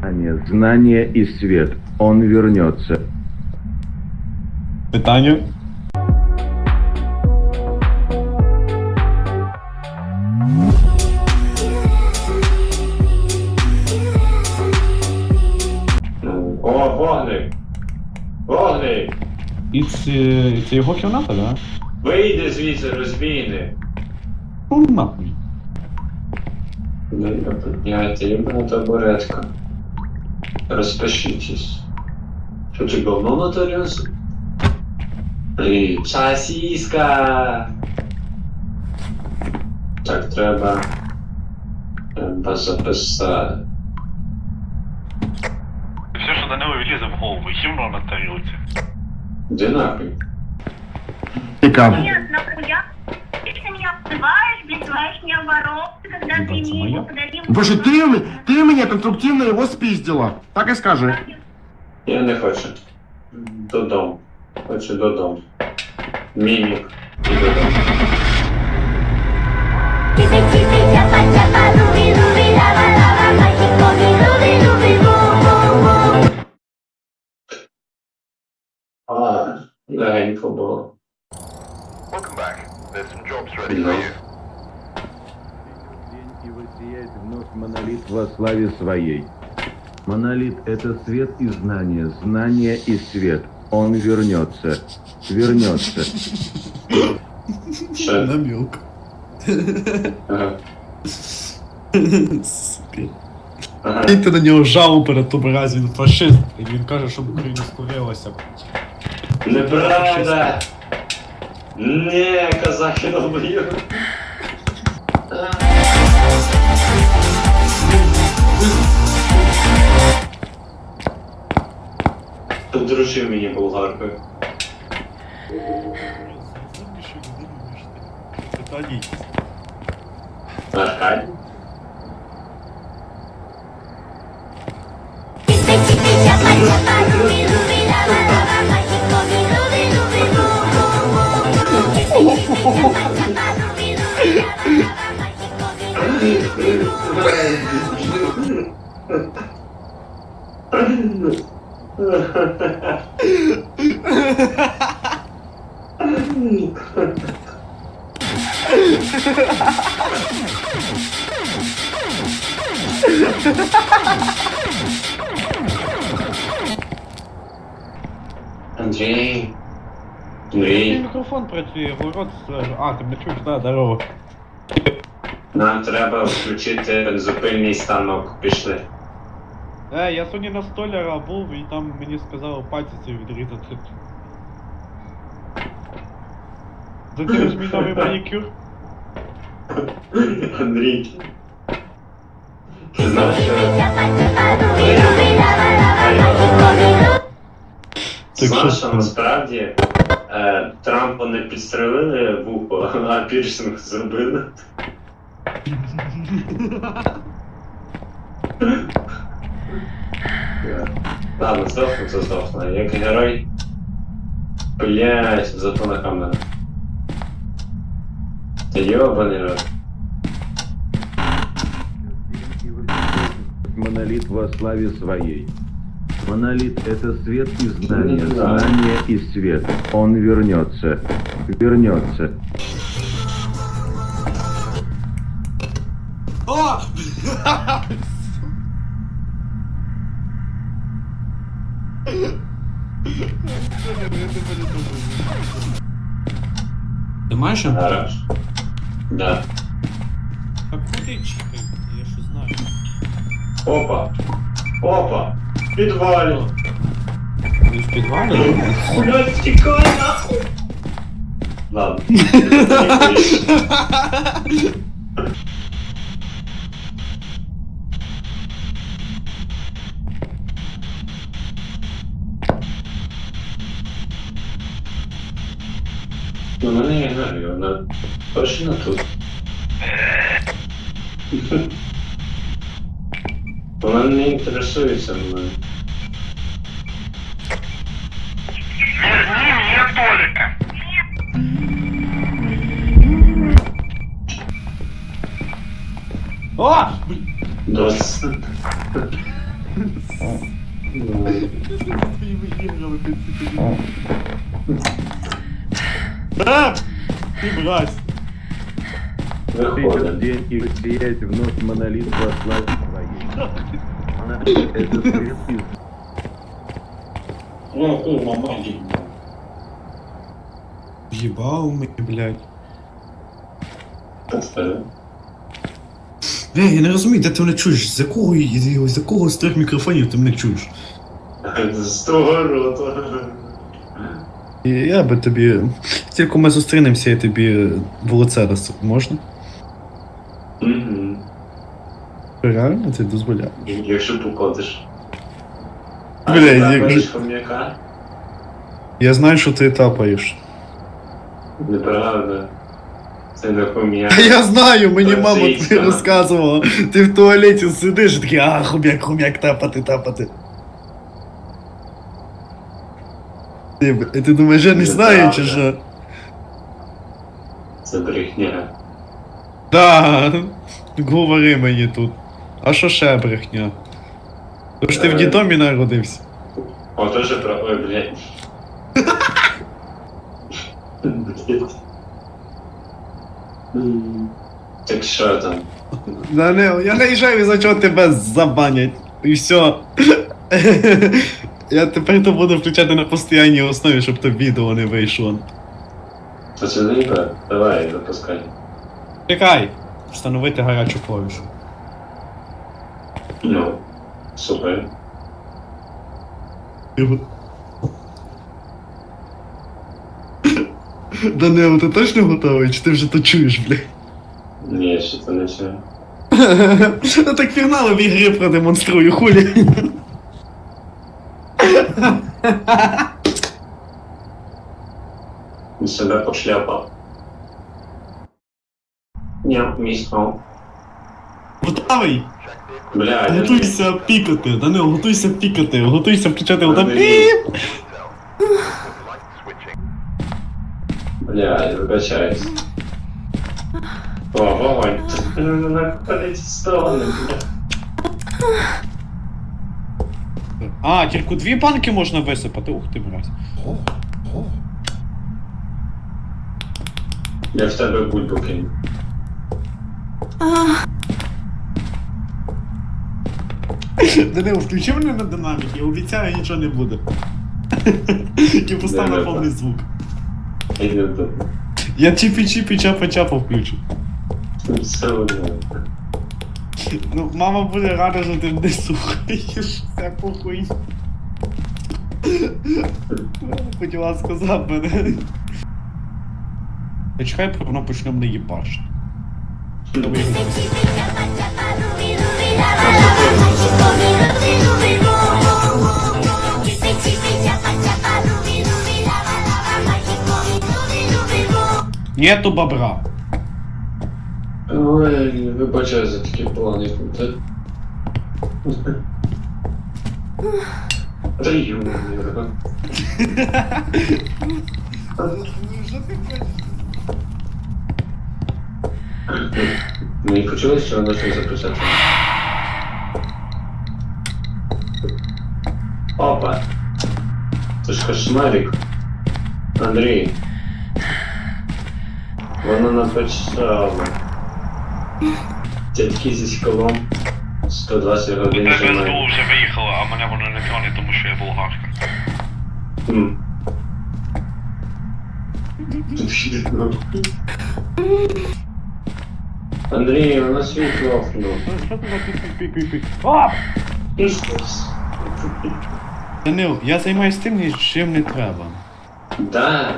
Знание, знание и свет. Он вернется. Питання? О, вогник! Вогник! І це, це його кімната, да? Вийди звідси, розбійник! Ну нахуй. Дай подняти, ебана табуретка. Розпишитесь. Що ти говно нотаріус? Эй, сосиска! Так, треба... Треба записати. Все, що до нього влізе в голову, гімно на тарілці. Де нахуй? Нет, нахуя? Ты что меня обзываешь, блядь, называешь меня вором, когда ты Ебаться мне моя. его подарил. Боже, ты, м- ты меня конструктивно его спиздила. Так и скажи. Я не хочу. Додому. Хочу додому. Мімік. І додому. Chipi chipi chapa There's some jobs ready for you. День и воссияет вновь монолит во славе своей. Монолит — это свет и знание, знание и свет. Он вернется. Вернется. Ще. Намек. Ага. Сука. Ага. Ти на нього жалу перед тобою раз, він фашист. І він каже, щоб Україна скорилася. Неправда! Не, казахи долбою. Подружив мені болгаркою. Є. Аркадій? Андрій. Мій Андрій. мікрофон працює, його рот стражу. А, ти мене чуєш, да, здорово. Нам треба включити бензопильний станок. Пішли. Е, я сьогодні на столяра був і там мені сказали пальці ці відрізати. Затягнеш мій новий манікюр? Андрій. Ти знав, що... що насправді е, Трампа не підстрелили вухо, а пірсинг зробили. Ладно, здохну, це здохну. Як герой. Блять, зато на камеру. Та йобаний рот. Монолит во славе своей. Монолит — это свет и знание, Да. знание и свет. Он вернется. Вернется. Ти маєш його? Гараж. Да. Так куди чекай? Я що знаю. Опа. Опа. В підвалі. Він в підвалі? Блять, втікай нахуй. Ладно. вона точно тут. Вона не інтересується мною. Верни мне Толика. О! Дос. Да! Ты мразь! Виходить. День и вновь монолит во славе своей. Это Ну. Ебал ми, блядь. Поставив. Бля, я не розумію, де ти мене чуєш? З якого, з якого з трьох мікрофонів ти мене чуєш? З того рота. Я би тобі. Тільки ми зустрінемося, я тобі в лице дасу. Можна? Угу. Реально ти дозволяєш? Якщо покладеш. Бля, а, як як же- же... хом'яка? Я знаю, що ти тапаєш. Неправда. Це не хом'як. Я знаю, мені мама тобі розказувала. Ти в туалеті сидиш і такий, а, хумяк, хумяк, тапати, тапати. Ти, ти думаєш, я не знаю, чи що? Це брехня. Да, говори мені тут. А що ще брехня? Тож ти в Е. дідомі народився. О, тоже про... Ой, блядь. Блядь. М. Так що там? Данил, я наїжджаю, за чого тебе забанять. І все. Я тепер то буду включати на постійній основі, щоб то відео не вийшло. Пацани, давай, запускай. Чекай! Встановити гарячу клавішу. Ну, супер. Данило, ти точно готовий? Чи ти вже то чуєш, бля? Ні, що це не чую. Ну так фігнали в ігрі продемонструю, хулі. Себе пошляпав. Ні, місто. Готовий? Бля, я Готуйся пікати, Данил, готуйся пікати, готуйся включати не- піп. Бля, я вибачаюсь. О, вогонь. Находить в сторони, бля. А, тільки дві банки можна висипати. Ух ти, мразь. Я в тебе бульбу кину. Данил, включи мене на динаміки, обіцяю, нічого не буде. І постав на повний звук. Я чіпі-чіпі чапа-чапа включу. Все одно. Ну, мама буде рада, що ти не слухаєш всяку хуйню. Хотіла сказати мене. Я чекаю, поки воно почне мене їбашити. Нету бобра. Ой, вибачаю за такі плани. Та- Та юмор. Мені почулось, що вона щось записати. Опа. Це ж кошмарик. Андрій. Вона написала. Дядьки зі скалом. 120 годин. СБУ вже виїхало, а мене воно не троне, тому що я болгарка. М. Тут ще одно. Андрій, у нас світло офнув. Що ти за пік-пік-пік? Оп! Данил, я займаюся тим, чим не треба. Да.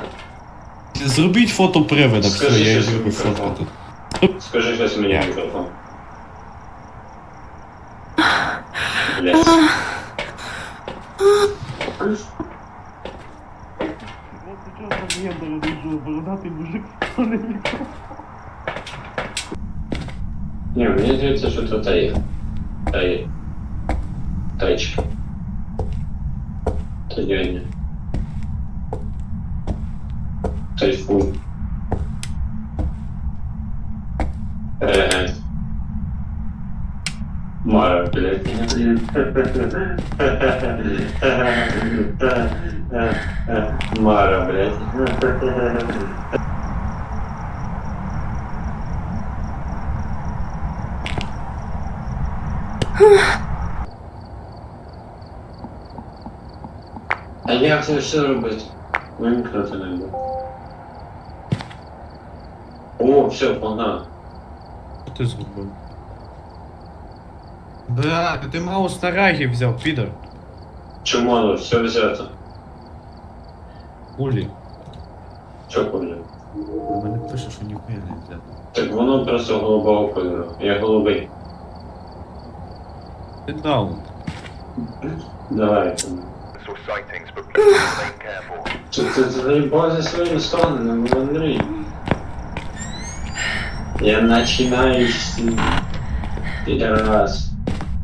Зробіть фото привида, все, Скажи я щось в мікрофон. фоткати. Скажи щось мені в мікрофон. Блять. бородатий мужик, Ні, мені здається, що це тає. Тає. Тайчка. Таяння. Тайфун. Реген. Мара, блядь. Мара, блядь. А як це все робити? Вимкнути не буде. О, все, погнали. Що ти зробив? Бля, ти маус на рагі взяв, підер. Чому оно все взято? Улі. Чо куди? У мене пише, що ніхуя не взяв. Так воно просто голубого кольору. Я голубий. Ти даун. Давай. Ти, ти, ти заїбав зі своїм станом, Андрій. Я начинающий пидорас.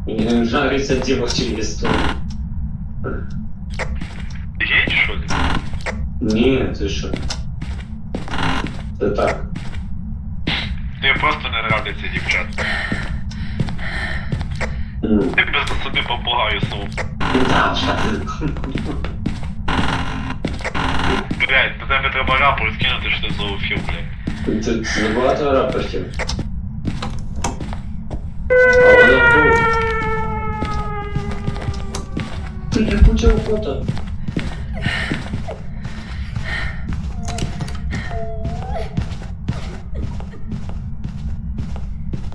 Мені не нравится девочки стол. Ти гей чи що? Ні, ти що? Це так. Тобі просто не нравляться дівчата. Ти без собі попугаю. Даша. Блять, на тебе треба рапорт скинути, що ти зоофіл, блядь. Ти забагато рапортів. А воно тут. Ти не почав фото.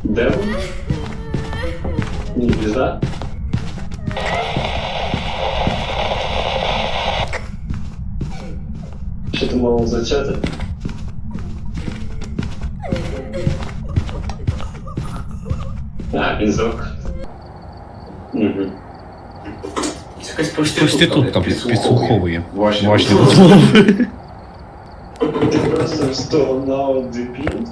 Де він? Ні, пізда. Що ти мав зачати? А, візок. Угу. Якась проститутка підслуховує. Ваші Ваші розмови. розмови. Ти просто стогнав дебіл.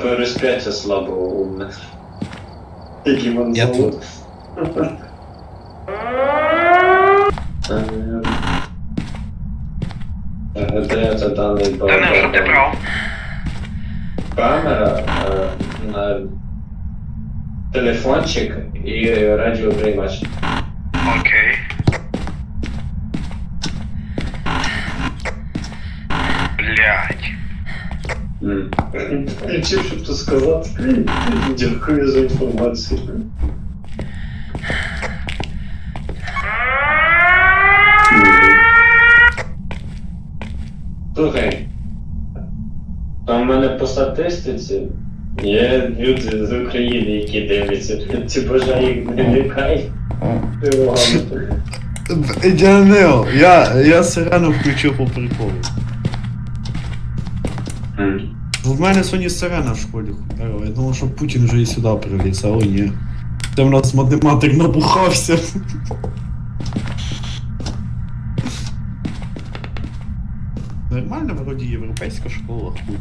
Тебе розп'яття слабого умне. Який вам Я зовут? Ем, е, Де це даний Та не, що ти брав? Камера, е, на телефончик і радіоприймач. Окей. Блять. М. Щоб то сказати. Дякую за інформацію. Слухай. Там в мене по статистиці є люди з України, які дивляться. Ти бажає їх не лякай. Ідеанео, я, я Сирану включив по приколу. В мене Соні Сирена в школі хуярила. Я думав, що Путін вже і сюди приліз, але ні. Там у нас математик набухався. Нормально вроді європейська школа хуй.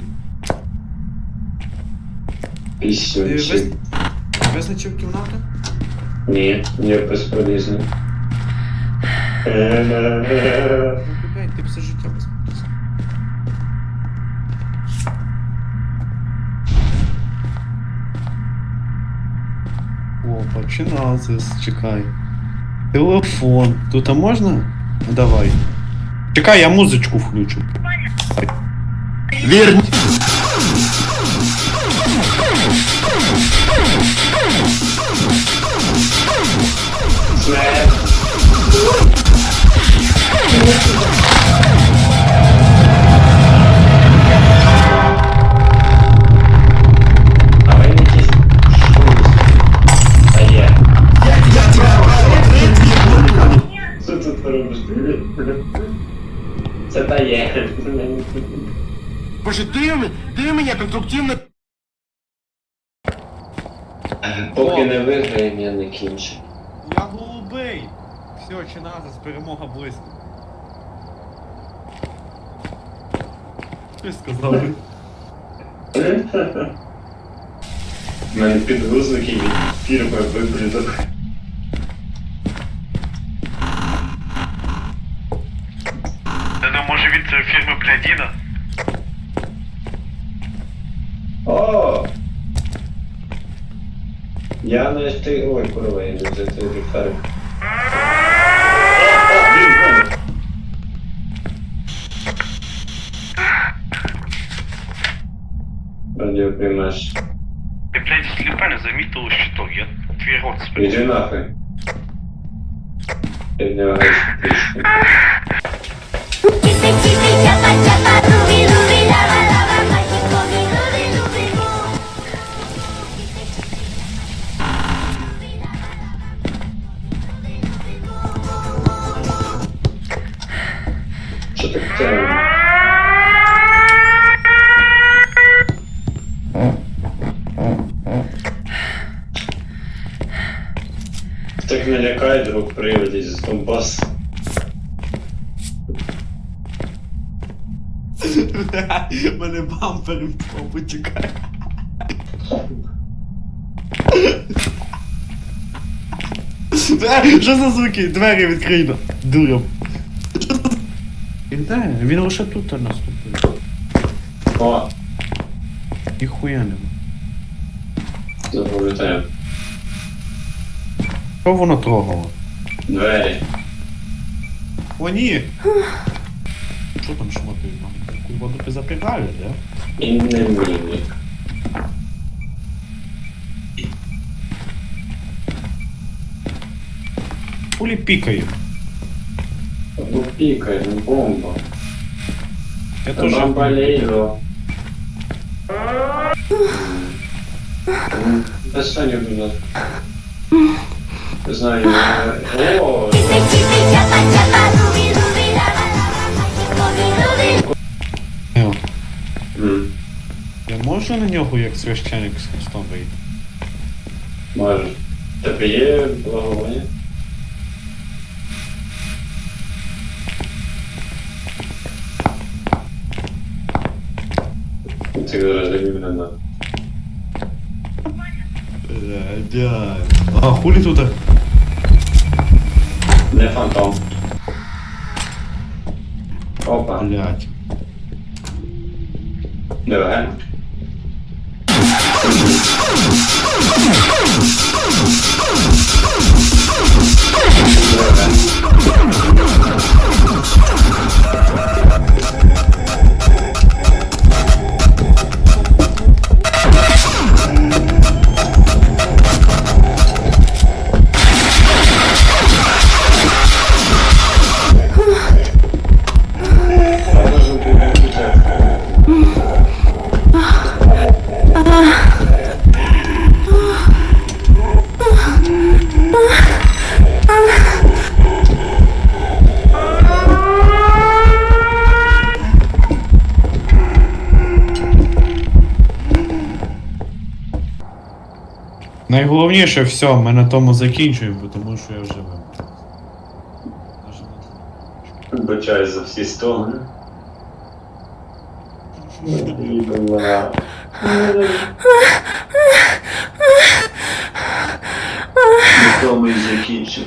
Ти Пісюнчик. виз- визначив кімнату? Ні, я безполезний. Ну, блядь, ти все життя безполезно. О, чекай. Телефон. Тут а можна? Давай. Чекай, я музичку включу. Верь голубий! Все, чи назас, перемога близько. Ти сказали. Навіть підгрузники від фірми вибрідок. Та не може від цієї фірми Плядіна? О! Я не ти. Ой, курва, я не за ти ліхтарик. А, блін, в мене. Радіоприймач. Ти, блядь, сліпа не замітила щиток, я твій рот спину. Іди нахуй. Піднявайся трішки. Chipi chipi chapa chapa не лякай, друг приводить з Донбасу. У мене бампер від попу. Е, Що за звуки? Двері відкрийно. Дуром. Він де? Він лише тут наступив. О, Ніхуя нема. запам'ятаємо. Що воно трогало? Двері. О, ні! Що там шмоти? Таку воду ти запрягали, да? І не мімік. Пулі пікає. Ну пікає, ну бомба. Я Та теж. бомбалейро. Достань будь ласка. Знаю. О, м, Я можу на нього як священик з хрестом вийти? може. Тебе є благовоння? Ти зараз не. Да. А, хулі тут? Не фантом. Опа, Блять. давай. Найголовніше все, ми на тому закінчуємо, тому що я вже вибрав. Вибачаю за всі сторони. Їбала. На тому і закінчимо.